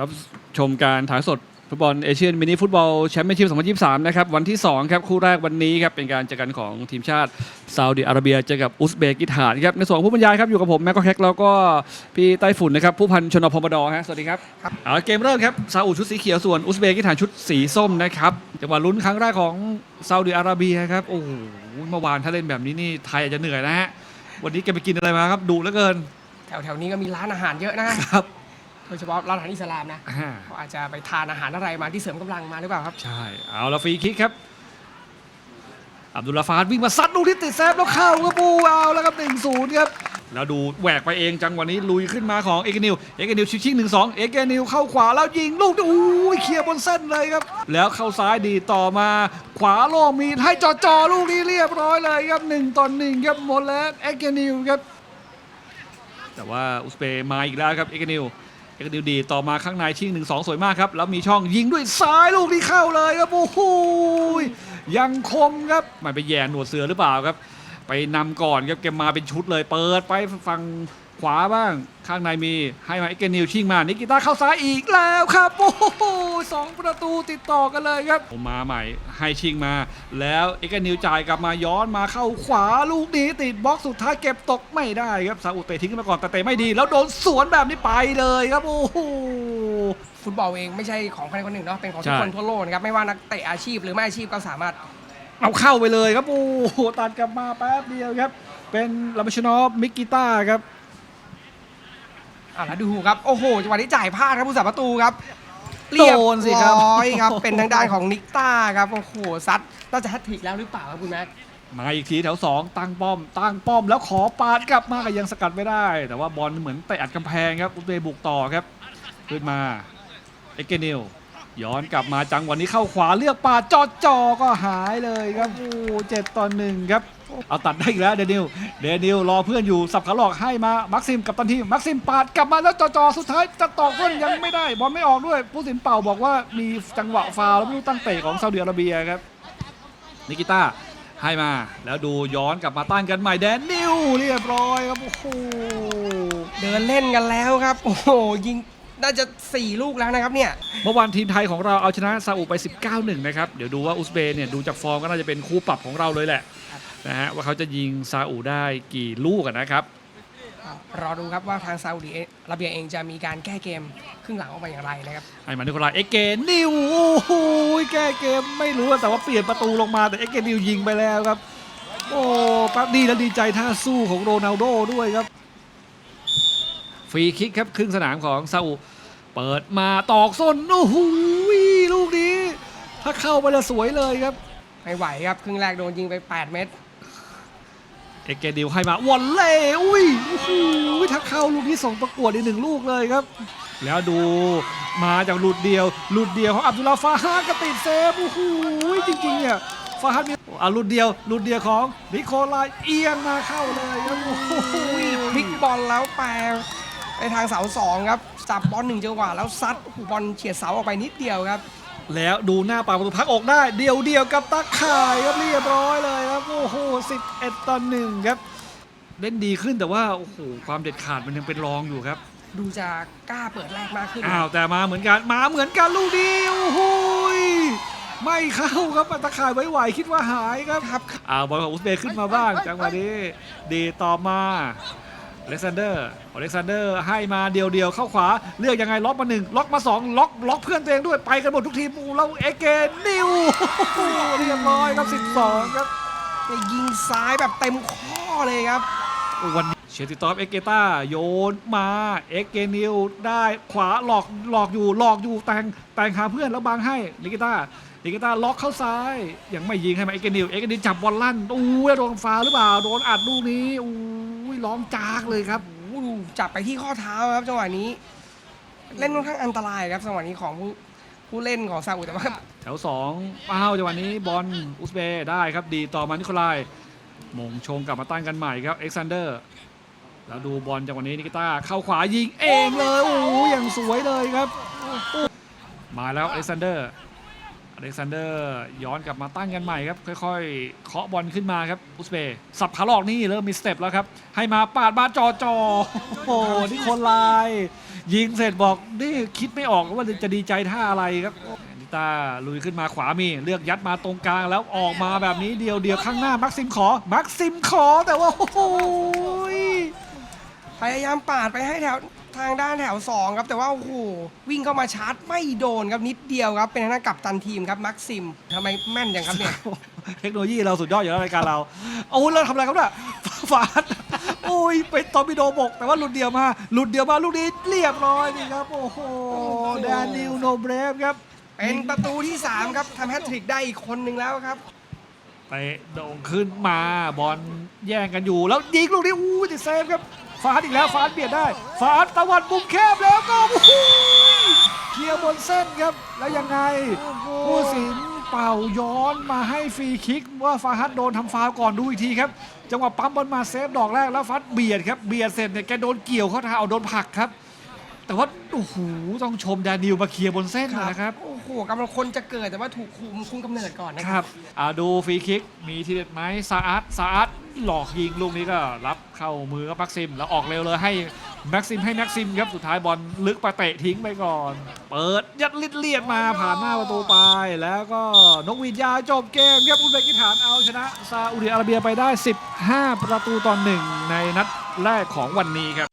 รับชมการถ่ายสดฟุตบอลเอเชียนมินิฟุตบอลแชมเปี้ยนชิพ 2023 นะครับ วันที่ 2 ครับ คู่แรกวันนี้ครับ เป็นการเจอกันของทีมชาติซาอุดิอาระเบียเจอกับอุซเบกิสถานครับ ในส่วนของผู้บรรยายครับ อยู่กับผม แม็กก็แคกแล้วก็พี่ไต้ฝุ่นนะครับ ผู้พันชนพมดฮะสวัสดีครับครับเอาละเกมเริ่มครับซาอุชุดสีเขียวส่วนอุซเบกิสถานชุดสีส้มนะครับจังหวะลุ้นครั้งแรกของซาอุดิอาระเบียครับโอ้โหเมื่อวานถ้าเล่นแบบนี้นี่ไทยอาจจะเหนื่อยนะฮะวันนี้แกไปกินอะไรมาครับดุเหลือเกินแถวแถวๆนี้ก็มีร้านอาหารเยอะนะครับ โดยเฉพาะร้านอาหารอิสลามนะอ่าเขาอาจจะไปทานอาหารอะไรมาที่เสริมกำลังมาหรือเปล่าครับ ใช่ เอาละฟรีคิกครับ อับดุลลาฟาดวิ่งมาซัดลูกที่ติดแซฟแล้วเข้าครับปูเอาแล้วครับหนึ่งศูนย์ครับ แล้วดูแหวกไปเองจังหวะนี้ลุยขึ้นมาของเอกนิว เอกนิวชิงหนึ่งสองเอกนิวเข้าขวาแล้วยิงลูกอู้ยเคลียร์บนเส้นเลยครับ แล้วเข้าซ้ายดีต่อมา ขวาโล่งมีให้จอจอๆลูกนี้เรียบร้อยเลยครับหนึ่งต่อหนึ่งครับหมดแล้วเอกนิวครับ แต่ว่าอุซเบย์มาอีกแล้วครับเอกนิว เอกดิวดีต่อมาข้างในชิงหนึ่งสองสวยมากครับ แล้วมีช่องยิงด้วยซ้ายลูกที่เข้าเลยครับโอ้โหยังคมครับมันไปแย่หนวดเสือหรือเปล่าครับ ไปนำก่อนครับเกมมาเป็นชุดเลยเปิดไปฝั่ง ขวาบ้างข้างในมีให้มาเอกนิวชิงมานิกิต้าเข้าซ้ายอีกแล้วครับโอ้โหสองประตูติดต่อกันเลยครับผมมาใหม่ให้ชิงมา แล้วเอกนิวจ่ายกลับมาย้อนมาเข้าขวาลูกนี้ติดบล็อกสุดท้ายเก็บตกไม่ได้ครับซาอุเตะทิ้งมาก่อนแต่เตะไม่ดี แล้วโดนสวนแบบนี้ไปเลยครับโอ้โหฟุตบอลเองไม่ใช่ของใครคนหนึ่งเนาะเป็นของทุกใช่คนทั่วโลกนะครับไม่ว่านักเตะอาชีพหรือไม่อาชีพก็สามารถเอาเข้าไปเลยครับโอ้โหตัดกลับมาแป๊บเดียวครับ เป็นลามชนอฟมิกิต้าครับ อะแล้วดูครับโอ้โหจังหวะนี้จ่ายพลาดครับผู้สาประตูครับโดนสิครับเยร้อยครับ เป็นทางด้านของนิกต้าครับโอ้โหซัดน่าจะแฮตทริกแล้วหรือเปล่าครับคุณแม็กมาอีกทีแถว 2 ตั้งป้อม ตั้งป้อมแล้วขอปาดกลับมาก็ยังสกัดไม่ได้ แต่ว่าบอลเหมือนเตะอัดกำแพงครับอุซเบย์บุกต่อครับ ขึ้นมา เอกเกนิล ย้อนกลับมาจังหวะนี้เข้าขวาเลือกปาดจอจอก็หายเลยครับโอ้เจ็ดต่อหนึ่งครับ เอาตัดได้อีกแล้วเดนิลเดนิลรอเพื่อนอยู่สับขาหลอกให้มามักซิมกับตันทีมมักซิมปาดกลับมาแล้วจอจอสุดท้ายจะตอกเพื่อนยังไม่ได้บอลไม่ออกด้วย ผู้สินเป่าบอกว่ามีจังหวะฟาวล์แล้วไม่รู้ตั้งเตะของซาอุดิอาระเบียครับนิกิต้าให้มาแล้วดูย้อนกลับมาตั้งกันใหม่แดนนิวเรียบร้อยครับโอ้โหเดินเล่นกันแล้วครับ โอ้โหยิง น่าจะ 4 ลูกแล้วนะครับเนี่ย เมื่อวานทีมไทยของเราเอาชนะซาอุไป 19-1 นะครับ เดี๋ยวดูว่าอุซเบย์เนี่ยดูจากฟอร์มก็น่าจะเป็นคู่ปรับของเราเลยแหละครับนะฮะว่าเขาจะยิงซาอุได้กี่ลูกอะนะครับ รอดูครับว่าทางซาอุดิอาระเบียเองจะมีการแก้เกมครึ่งหลังออกมาอย่างไรนะครับ ไอ้มันนิโคลายเอ็กเกนิวโอ้โหแก้เกมไม่รู้แต่ว่าเปลี่ยนประตูลงมาแต่เอ็กเกนิวยิงไปแล้วครับ โอ้ปั๊บดีแล้วดีใจท่าสู้ของโรนัลโดด้วยครับ ฟรีคิกครับครึ่งสนามของซาอุ เปิดมาตอกส้นโอ้โหลูกนี้ ถ้าเข้าไปแล้วสวยเลยครับไม่ไหวครับครึ่งแรกโดนยิงไป 8 เม็ดเอ็กเกนิวให้มาวอลเล่อุ้ยโอ้โหถ้าเข้าลูกนี้ส่งประกวดอีกหนึ่งลูกเลยครับ แล้วดูมาจากหลุดเดียวหลุดเดียวของอับดุลลาฟาฮาดก็ติดเซฟโอ้โหจริงๆเนี่ยฟาฮัดมีอะหลุดเดียวหลุดเดียวของนิโคลายเอียงมาเข้าเลยครับโอ้โหพลิกบอลแล้วแปรไปทางเสาสองครับ จับบอลหนึ่งจังหวะแล้วซัดโอ้โหบอลเฉียดเสาออกไปนิดเดียวครับ แล้วดูหน้าปากประตูพักอกได้ เดียวเดียวกับตาข่ายครับเรียบร้อยเลยครับโอ้โห11ต่อหนึ่งครับ เล่นดีขึ้นแต่ว่าโอ้โหความเด็ดขาดมันยังเป็นรองอยู่ครับ ดูจะกล้าเปิดแรกมากขึ้นอ้าวแต่มาเหมือนกันมาเหมือนกันลูกเดียวโอ้โหยไม่เข้าครับตะข่ายไว้ไหวคิดว่าหายครับครับอ้าวบอลของอุซเบย์ขึ้นมาบ้างจังหวะนี้ดีต่อมา อเล็กซานเดอร์อเล็กซานเดอร์ให้มาเดียวเดียวๆเข้าขวา เลือกยังไงล็อกมาหนึ่งล็อกมาสองล็อกล็อกเพื่อนตัวเองด้วยไปกันหมดทุกทีมอูแล้วเอเกนนิวโอ้โหเรียบร้อยครับ 12 ครับยิงซ้ายแบบเต็มข้อเลยครับวันนี้เชติตอฟเอเกต้าโยนมาเอเกนิวได้ขวาหลอกหลอกอยู่หลอกอยู่แต่งแต่งหาเพื่อนแล้วบังให้นิกิต้านิกิต้าล็อกเข้าซ้ายยังไม่ยิงให้มาเอเกนิวเอเกนิวจับบอลลั่นอู้ยโดนฟาวล์หรือเปล่าโดนอัดลูกนี้อู้ย ร้องจากเลยครับโอ้โหดูจับไปที่ข้อเท้าครับจังหวะนี้ เล่นค่อนข้างอันตรายครับจังหวะนี้ของผู้ผู้เล่นของซาอุแต่ว่าแถว2อ้าวจังหวะนี้บอลอุซเบย์ได้ครับ ดีต่อมานิโคลายมงชงกลับมาตั้งกันใหม่ครับเอ็กซานเดอร์ แล้วดูบอลจังหวะนี้นิกิต้าเข้าขวายิงเองเลย โอ้โหอย่างสวยเลยครับ มาแล้วเล็กซานเดอร์ อเล็กซานเดอร์ย้อนกลับมาตั้งกันใหม่ครับ ค่อยๆ เคาะบอลขึ้นมาครับ อุสเบย์สับขาหลอกนี่เริ่มมีสเต็ปแล้วครับ ให้มาปาดมาจอจอโอ้โหนี่คนลาย ยิงเสร็จบอก นี่คิดไม่ออกว่าจะดีใจท่าอะไรครับนิต้าลุยขึ้นมาขวามี เลือกยัดมาตรงกลางแล้วออกมาแบบนี้เดียวเดียวข้างหน้ามักซิมขอ มักซิมขอแต่ว่าโอ้โหพยายามปาดไปให้แถว ทางด้านแถว 2 ครับ แต่ว่า โอ้โห วิ่งเข้ามาชาร์จไม่โดนครับนิดเดียวครับ เป็นทางด้านกัปตันทีมครับมักซิมทำไมแม่นอย่างครับเนี่ย เทคโนโลยีเราสุดยอดอยู่แล้วรายการเรา โอ้ยเราทำอะไรครับเนี่ยฟาดโอ้ยเป็นตอร์ปิโดบก แต่ว่าหลุดเดียวมาหลุดเดียวมาลูกนี้เรียบร้อยนี่ครับโอ้โหแดนิลโนเบรฟครับเป็นประตูที่ 3 ครับทำแฮตทริกได้อีกคนหนึ่งแล้วครับไปโด่งขึ้นมาบอลแย่งกันอยู่แล้วยิงลูกนี้อู้ติดเซฟครับ ฟาดอีกแล้วฟาดเบียดได้ ฟาดตะวันมุมแคบแล้วก็โอ้โหเคลียร์บนเส้นครับ แล้วยังไงผู้สินเป่าย้อนมาให้ฟรีคิกว่าฟาฮัดโดนทำฟาวก่อนดูอีกทีครับ จังหวะปั๊มบอลมาเซฟดอกแรกแล้วฟัดเบียดครับเบียดเสร็จเนี่ยแกโดนเกี่ยวเข้อเท้าเอาโดนผลักครับ แต่ว่าโอ้โหต้องชมแดนิลมาเคลียร์บนเส้นนะครับโอ้โหกำลังคนจะเกิดแต่ว่าถูกคุมคุมกำเนิดก่อนนะคครับรับอ่าดูฟรีคิกมีทีเด็ดไหมซาอาร์ตซาอาร์ตหลอกยิงลูกนี้ก็รับเข้ามือกับแม็กซิม แล้วออกเร็วเลยให้แม็กซิมให้แม็กซิมครับสุดท้ายบอลลึกไปเตะทิ้งไปก่อน เปิดยัดลิดเลียดมาผ่านหน้าประตูไป แล้วก็นกหวีดยาวจบเกมครับอุซเบกิสถานเอาชนะซาอุดิอาระเบียไปได้ 15 ประตูต่อหนึ่งในนัดแรกของวันนี้ครับ